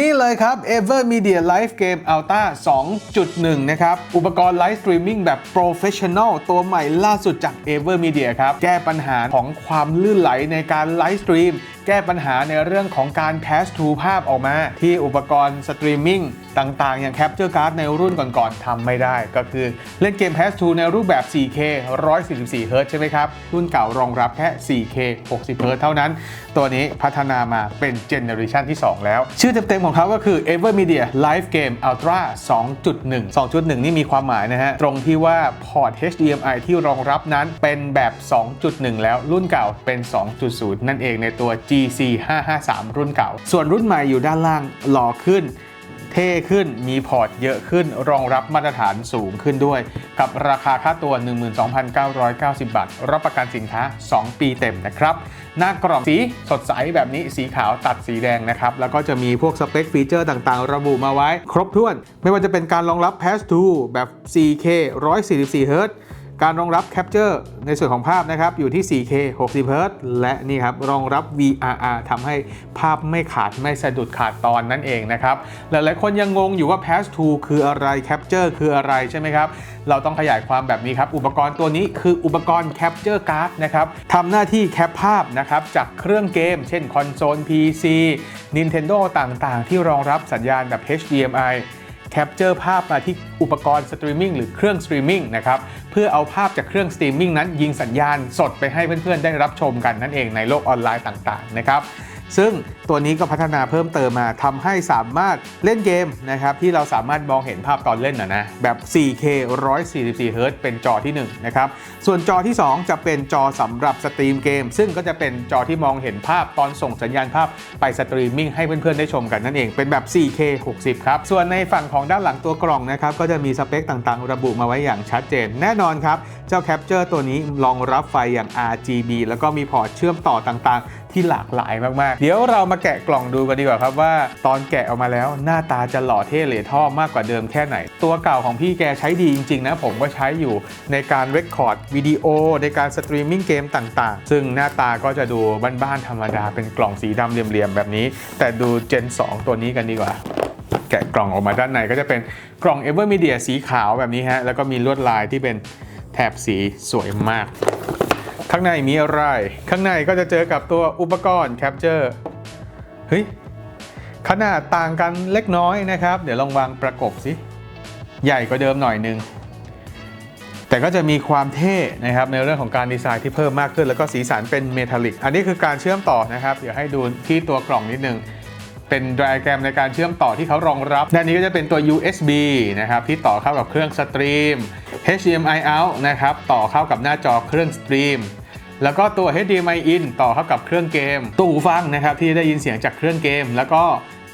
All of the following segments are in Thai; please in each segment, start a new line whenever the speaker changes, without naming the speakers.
นี่เลยครับ Ever Media Live Game Ultra 2.1 นะครับ อุปกรณ์ไลฟ์สตรีมมิ่งแบบ Professional ตัวใหม่ล่าสุดจาก Ever Media ครับ แก้ปัญหาของความลื่นไหลในการไลฟ์สตรีมแก้ปัญหาในเรื่องของการ pass through ภาพออกมา ที่อุปกรณ์สตรีมมิ่งต่างๆ อย่าง Capture Card ในรุ่นก่อนๆทำไม่ได้ ก็คือเล่นเกม Pass 2ในรูปแบบ 4K 144 Hz ใช่ไหมครับ รุ่นเก่ารองรับแค่ 4K 60 Hz เท่านั้น ตัวนี้พัฒนามาเป็นเจเนอเรชันที่ 2 แล้ว ชื่อเต็มๆของเขาก็คือ Evermedia Live Game Ultra 2.1 2.1 นี่มีความหมายนะฮะ ตรงที่ว่าพอร์ต HDMI ที่รองรับนั้นเป็นแบบ 2.1 แล้วรุ่นเก่าเป็น 2.0 นั่นเองในตัว GC 553 รุ่นเก่า ส่วนรุ่นใหม่อยู่ด้านล่างหล่อขึ้น เท่ขึ้นมีพอร์ตเยอะขึ้น รองรับมาตรฐานสูงขึ้นด้วย กับราคาค่าตัว 12,990 บาท รับประกันสินค้า 2 ปีเต็มนะครับ หน้ากล่องสีสดใสแบบนี้สีขาวตัดสีแดงนะครับ แล้วก็จะมีพวกสเปคฟีเจอร์ต่างๆ ระบุมาไว้ ครบถ้วน ไม่ว่าจะเป็นการรองรับ Pass to แบบ 4K 144 Hz การรองรับ Capture ในส่วนของภาพนะครับอยู่ที่ 4K 60 Hz และนี่ครับรองรับ VRR ทำให้ภาพไม่ขาดไม่สะดุดขาดตอนนั่นเองนะครับ หลายๆคนยังงงอยู่ว่า Pass to คืออะไร Capture คืออะไรใช่ไหมครับ เราต้องขยายความแบบนี้ครับ อุปกรณ์ตัวนี้คืออุปกรณ์ Capture Card นะครับทำหน้าที่แคปภาพนะครับจากเครื่องเกม เช่นคอนโซล PC Nintendo ต่างๆ ที่รองรับสัญญาณแบบ HDMI แคปเจอร์ภาพมาที่อุปกรณ์สตรีมมิ่งหรือเครื่องสตรีมมิ่งนะครับเพื่อเอาภาพจากเครื่องสตรีมมิ่งนั้นยิงสัญญาณสดไปให้เพื่อนๆ ได้รับชมกันนั่นเองในโลกออนไลน์ต่างๆนะครับ ซึ่งตัวนี้ก็พัฒนาเพิ่มเติมมาทำให้สามารถเล่นเกมนะครับที่เราสามารถมองเห็นภาพตอนเล่นนะนะแบบ 4K 144 Hz เป็นจอที่1นะครับส่วนจอที่ 2 จะเป็นจอสำหรับสตรีมเกม ซึ่งก็จะเป็นจอที่มองเห็นภาพตอนส่งสัญญาณภาพไปสตรีมมิ่งให้เพื่อนๆได้ชมกันนั่นเองเป็นแบบ 4K 60 ครับ ส่วนในฝั่งของด้านหลังตัวกล่องนะครับก็จะมีสเปคต่างๆ ระบุมาไว้อย่างชัดเจน แน่นอนครับ เจ้า Capture ตัวนี้รองรับไฟอย่าง RGB แล้วก็มีพอร์ตเชื่อมต่อต่างๆ ที่หลากหลายมากๆ เดี๋ยวเรามาแกะกล่องดูกันดีกว่าครับว่าตอนแกะออกมาแล้วหน้าตาจะหล่อเท่เหล่ท่อมากกว่าเดิมแค่ไหน ตัวเก่าของพี่แกใช้ดีจริง ๆ นะ ผมก็ใช้อยู่ในการเรคคอร์ดวิดีโอในการสตรีมมิ่งเกมต่างๆ ซึ่งหน้าตาก็จะดูบ้านๆธรรมดาเป็นกล่องสีดำเหลี่ยมๆแบบนี้ แต่ดู Gen 2 ตัวนี้กันดีกว่าแกะกล่องออกมาด้านในก็จะเป็นกล่อง Evermedia สีขาวแบบนี้ฮะ แล้วก็มีลวดลายที่เป็นแถบสีสวยมาก ข้างในมีอะไร ข้างในก็จะเจอกับตัวอุปกรณ์ Capture เฮ้ย ขนาดต่างกันเล็กน้อยนะครับ เดี๋ยวลองวางประกบสิ ใหญ่กว่าเดิมหน่อยนึง แต่ก็จะมีความเท่นะครับในเรื่องของการดีไซน์ที่เพิ่มมากขึ้น แล้วก็สีสันเป็นเมทัลลิก อันนี้คือการเชื่อมต่อนะครับ เดี๋ยวให้ดูที่ตัวกล่องนิดนึง เป็นไดอะแกรมในการเชื่อมต่อที่เขารองรับ ด้านนี้ก็จะเป็นตัว USB นะครับที่ต่อเข้ากับเครื่องสตรีม HDMI out นะครับต่อเข้ากับหน้าจอเครื่องสตรีม แล้วก็ตัว HDMI in ต่อเข้ากับเครื่องเกมตู้หูฟังนะครับที่ได้ยินเสียงจากเครื่องเกม แล้วก็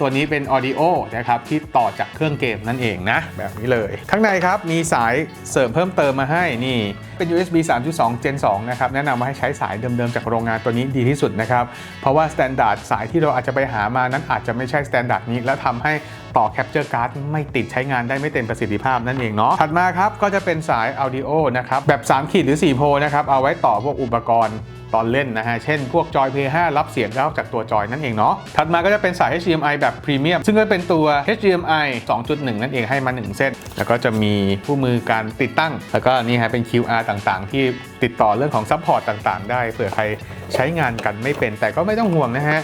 ตัวนี้เป็น Audio นะครับที่ต่อจากเครื่องเกมนั่นเองนะ แบบนี้เลย ข้างในครับมีสายเสริมเพิ่มเติมมาให้นี่เป็น USB 3.2 Gen 2 นะครับ แนะนำว่าให้ใช้สายเดิมๆจากโรงงานตัวนี้ดีที่สุดนะครับ เพราะว่าสแตนดาร์ดสายที่เราอาจจะไปหามานั้นอาจจะไม่ใช่สแตนดาร์ดนี้ แล้วทำให้ต่อ Capture Card ไม่ติดใช้งานได้ไม่เต็มประสิทธิภาพนั่นเองเนาะถัดมาครับก็จะเป็นสาย Audio นะครับแบบ 3 ขีดหรือ 4 โพนะครับเอาไว้ต่อพวกอุปกรณ์ ตอนเล่นนะฮะ เช่นพวกจอย Play 5รับเสียงเข้าจากตัวจอยนั่นเองเนาะ ถัดมาก็จะเป็นสาย HDMI แบบพรีเมียมซึ่งก็เป็นตัว HDMI 2.1 นั่นเองให้มา 1 เส้น แล้วก็จะมีคู่มือการติดตั้ง แล้วก็นี่ฮะเป็น QR ต่างๆ ที่ติดต่อเรื่องของซัพพอร์ตต่างๆ ได้เผื่อใครใช้งานกันไม่เป็น แต่ก็ไม่ต้องห่วงนะฮะ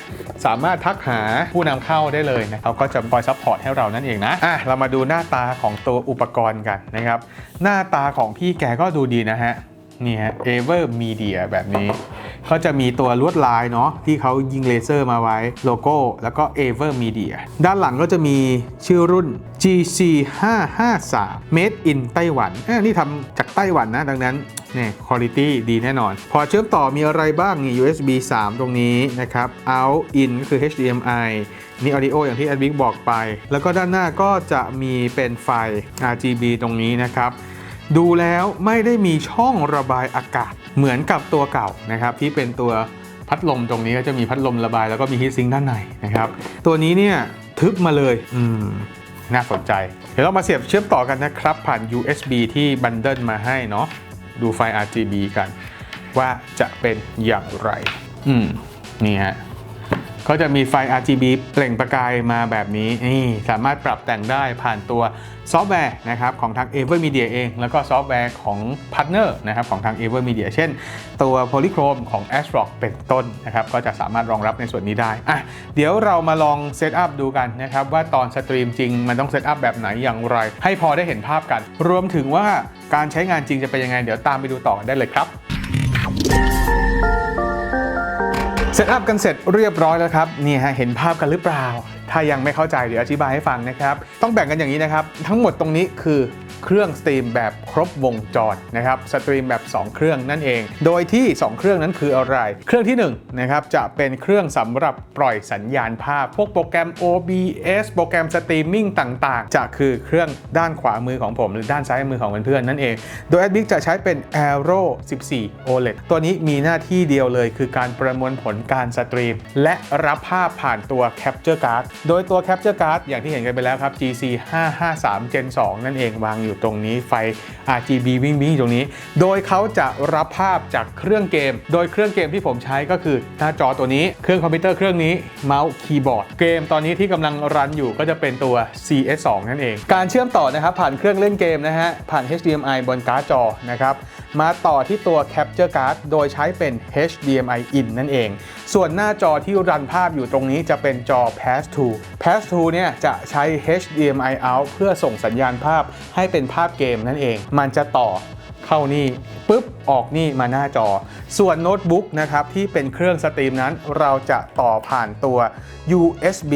สามารถทักหาผู้นำเข้าได้เลยนะเขาก็จะคอยซัพพอร์ตให้เรานั่นเองนะอะเรามาดูหน้าตาของตัวอุปกรณ์กันนะครับหน้าตาของพี่แกก็ดูดีนะฮะ นี่ฮะ Ever Media แบบนี้ ก็จะมีตัวลวดลายเนาะที่เขายิงเลเซอร์มาไว้โลโก้ แล้วก็ Ever Media ด้านหลังก็จะมีชื่อรุ่น GC 553 Made in ไต้หวันเอ้นี่ทำจากไต้หวันนะ ดังนั้นเนี่ยคุณภาพดีแน่นอน พอเชื่อมต่อมีอะไรบ้างนี่ USB 3 ตรงนี้นะครับ out in ก็คือ HDMI นี่ audio อย่างที่ a d v i c บอกไป แล้วก็ด้านหน้าก็จะมีเป็นไฟ RGB ตรงนี้นะครับ ดูแล้วไม่ได้มีช่องระบายอากาศเหมือนกับตัวเก่านะครับที่เป็นตัวพัดลมตรงนี้ก็จะมีพัดลมระบายแล้วก็มีฮีทซิงด้านในนะครับตัวนี้เนี่ยทึบมาเลยอืมน่าสนใจ เดี๋ยวเรามาเสียบเชื่อมต่อกันนะครับ ผ่าน USB ที่บันเดิลมาให้เนาะดูไฟ RGB กัน ว่าจะเป็นอย่างไร อืม นี่ฮะ ก็จะมีไฟ RGB เปล่งประกายมาแบบนี้นี่สามารถปรับแต่งได้ผ่านตัวซอฟต์แวร์นะครับของทาง Evermedia เอง แล้วก็ซอฟต์แวร์ของพาร์ทเนอร์นะครับของทาง Evermedia เช่น ตัว Polychrome ของ ASRock เป็นต้นนะครับก็จะสามารถรองรับในส่วนนี้ได้อะเดี๋ยวเรามาลองเซตอัพดูกันนะครับว่าตอนสตรีมจริงมันต้องเซตอัพแบบไหนอย่างไร ให้พอได้เห็นภาพกัน รวมถึงว่าการใช้งานจริงจะเป็นยังไง เดี๋ยวตามไปดูต่อกันได้เลยครับ เซตอัพกันเสร็จเรียบร้อยแล้วครับนี่ฮะเห็นภาพกันหรือเปล่า ถ้ายังไม่เข้าใจเดี๋ยวอธิบายให้ฟังนะครับ ต้องแบ่งกันอย่างนี้นะครับ ทั้งหมดตรงนี้คือ เครื่องสตรีมแบบครบวงจรนะครับสตรีมแบบ 2 เครื่องนั่นเอง โดยที่ 2 เครื่องนั้นคืออะไร เครื่องที่1นะครับจะเป็นเครื่องสำหรับปล่อยสัญญาณภาพ พวกโปรแกรม OBS โปรแกรมสตรีมมิ่งต่างๆ จะคือเครื่องด้านขวามือของผม หรือด้านซ้ายมือของเพื่อนๆนั่นเอง โดย a d b i c จะใช้เป็น Aero 14 OLED ตัวนี้มีหน้าที่เดียวเลย คือการประมวลผลการสตรีม และรับภาพผ่านตัว Capture Card โดยตัว Capture Card อย่างที่เห็นกันไปแล้วครับ GC 553 Gen 2 นั่นเองวางอยู่ตรงนี้ไฟ RGB วิ่งวิ่งตรงนี้ โดยเขาจะรับภาพจากเครื่องเกม โดยเครื่องเกมที่ผมใช้ก็คือหน้าจอตัวนี้เครื่องคอมพิวเตอร์เครื่องนี้เมาส์คีย์บอร์ดเกมตอนนี้ที่กำลังรันอยู่ก็จะเป็นตัว CS2 นั่นเอง การเชื่อมต่อนะครับผ่านเครื่องเล่นเกมนะฮะผ่าน HDMI บนการ์ดจอนะครับมาต่อที่ตัว Capture Card โดยใช้เป็น HDMI in นั่นเอง ส่วนหน้าจอที่รันภาพอยู่ตรงนี้จะเป็นจอ Pass to Pass to เนี่ยจะใช้ HDMI out เพื่อส่งสัญญาณภาพให้เป็นภาพเกมนั่นเอง มันจะต่อเข้านี่ปุ๊บออกนี่มาหน้าจอ ส่วนโน้ตบุ๊กนะครับที่เป็นเครื่องสตรีมนั้น เราจะต่อผ่านตัว USB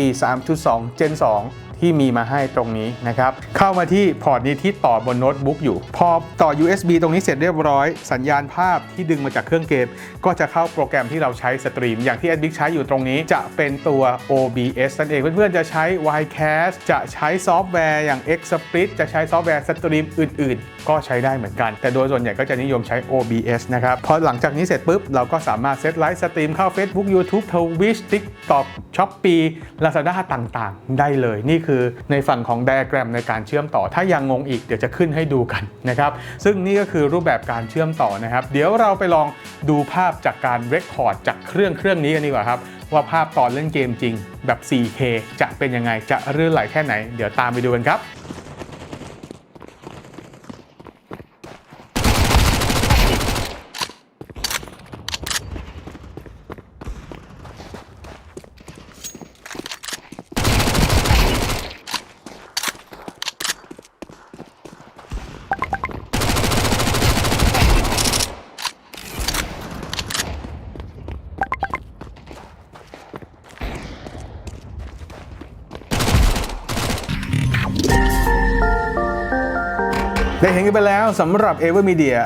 3.2 Gen 2 ที่มีมาให้ตรงนี้นะครับ เข้ามาที่พอร์ตนี้ที่ต่อบนโน้ตบุ๊กอยู่ พอต่อ USB ตรงนี้เสร็จเรียบร้อย สัญญาณภาพที่ดึงมาจากเครื่องเกม ก็จะเข้าโปรแกรมที่เราใช้สตรีม อย่างที่ a d b i c ใช้อยู่ตรงนี้จะเป็นตัว OBS นั่นเองเพื่อนๆจะใช้ Ycast จะใช้ซอฟต์แวร์อย่าง Xsplit จะใช้ซอฟต์แวร์สตรีมอื่น ๆ ก็ใช้ได้เหมือนกัน แต่โดยส่วนใหญ่ก็จะนิยมใช้ OBS นะครับพอหลังจากนี้เสร็จปุ๊บเราก็สามารถเซตไลฟ์สตรีมเข้า Facebook YouTube Twitch TikTok Shopee Lazada ต่างๆ ได้เลยนี่คือในฝั่งของไดอะแกรมในการเชื่อมต่อ ถ้ายังงงอีกเดี๋ยวจะขึ้นให้ดูกันนะครับ ซึ่งนี่ก็คือรูปแบบการเชื่อมต่อนะครับ เดี๋ยวเราไปลองดูภาพจากการเรคคอร์ดจากเครื่องเครื่องนี้กันดีกว่าครับ ว่าภาพตอนเล่นเกมจริงแบบ 4K จะเป็นยังไงจะรื่นไหลแค่ไหน เดี๋ยวตามไปดูกันครับ ได้เห็นกันไปแล้วสำหรับ Evermedia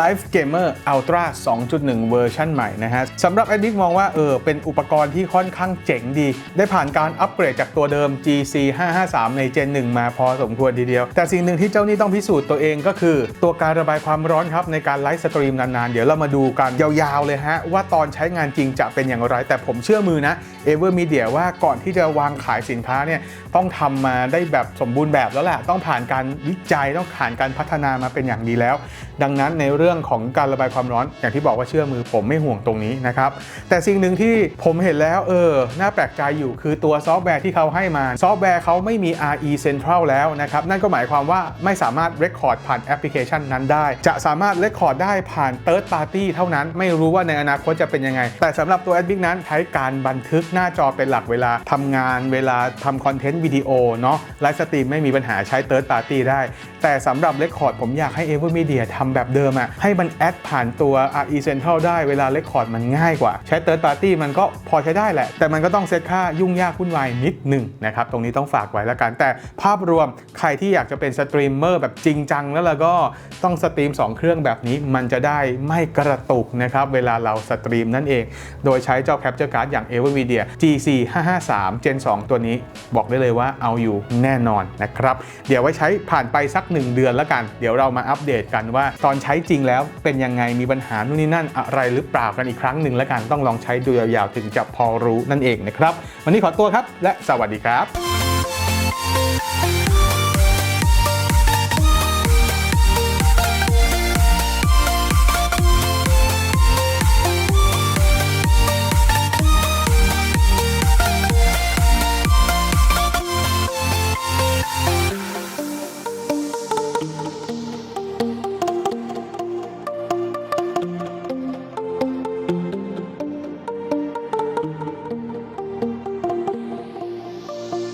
Live Gamer Ultra 2.1 เวอร์ชันใหม่นะฮะสำหรับ Addict มองว่าเออเป็นอุปกรณ์ที่ค่อนข้างเจ๋งดี ได้ผ่านการอัปเกรดจากตัวเดิม GC 553 ใน Gen 1 มาพอสมควรทีเดียว แต่สิ่งหนึ่งที่เจ้านี่ต้องพิสูจน์ตัวเองก็คือ ตัวการระบายความร้อนครับในการไลฟ์สตรีมนานๆ เดี๋ยวเรามาดูกันยาวๆเลยฮะ ว่าตอนใช้งานจริงจะเป็นอย่างไร แต่ผมเชื่อมือนะ Evermedia ว่าก่อนที่จะวางขายสินค้าเนี่ยต้องทำมาได้แบบสมบูรณ์แบบแล้วแหละต้องผ่านการวิจัยต้องผ่านการพัฒนามาเป็นอย่างดีแล้ว ดังนั้นในเรื่องของการระบายความร้อน อย่างที่บอกว่าเชื่อมือผมไม่ห่วงตรงนี้นะครับ แต่สิ่งหนึ่งที่ผมเห็นแล้วเออน่าแปลกใจอยู่คือตัวซอฟต์แวร์ที่เขาให้มาซอฟต์แวร์เขาไม่มี RE Central แล้วนะครับนั่นก็หมายความว่าไม่สามารถ Record ผ่านแอปพลิเคชันนั้นได้ จะสามารถ Record ได้ผ่าน Third Party เท่านั้นไม่รู้ว่าในอนาคตจะเป็นยังไง แต่สำหรับตัว a d b i c นั้นใช้การบันทึกหน้าจอเป็นหลักเวลาทำงานเวลาทำคอนเทนต์วิดีโอเนาะไลฟ์สตรีมไม่มีปัญหาใช้ Third Party ได้ แต่สำหรับเ Record ผมอยากให้ Evermedia ทำแบบเดิมอะให้มันแอดผ่านตัว RE Central ได้เวลาเ Record มันง่ายกว่า ใช้ Third Party มันก็พอใช้ได้แหละ แต่มันก็ต้องเซตค่ายุ่งยากวุ่นวายนิดหนึ่งนะครับ ตรงนี้ต้องฝากไว้แล้วกัน แต่ภาพรวมใครที่อยากจะเป็นสตรีมเมอร์แบบจริงจังแล้วเราก็ต้องสตรีม 2 เครื่องแบบนี้มันจะได้ไม่กระตุกนะครับเวลาเราสตรีมนั่นเอง โดยใช้เจ้า Capture Card อย่าง Evermedia GC 553 Gen 2 ตัวนี้ บอกได้เลยว่าเอาอยู่แน่นอนนะครับ เดี๋ยวไว้ใช้ผ่านไปสัก1 เดือนแล้วกัน เดี๋ยวเรามาอัปเดตกันว่า ตอนใช้จริงแล้วเป็นยังไงมีปัญหานู่นนี่นั่นอะไรหรือเปล่ากันอีกครั้งหนึ่งแล้วกันต้องลองใช้ดูยาวๆถึงจะพอรู้นั่นเองนะครับ วันนี้ขอตัวครับและสวัสดีครับ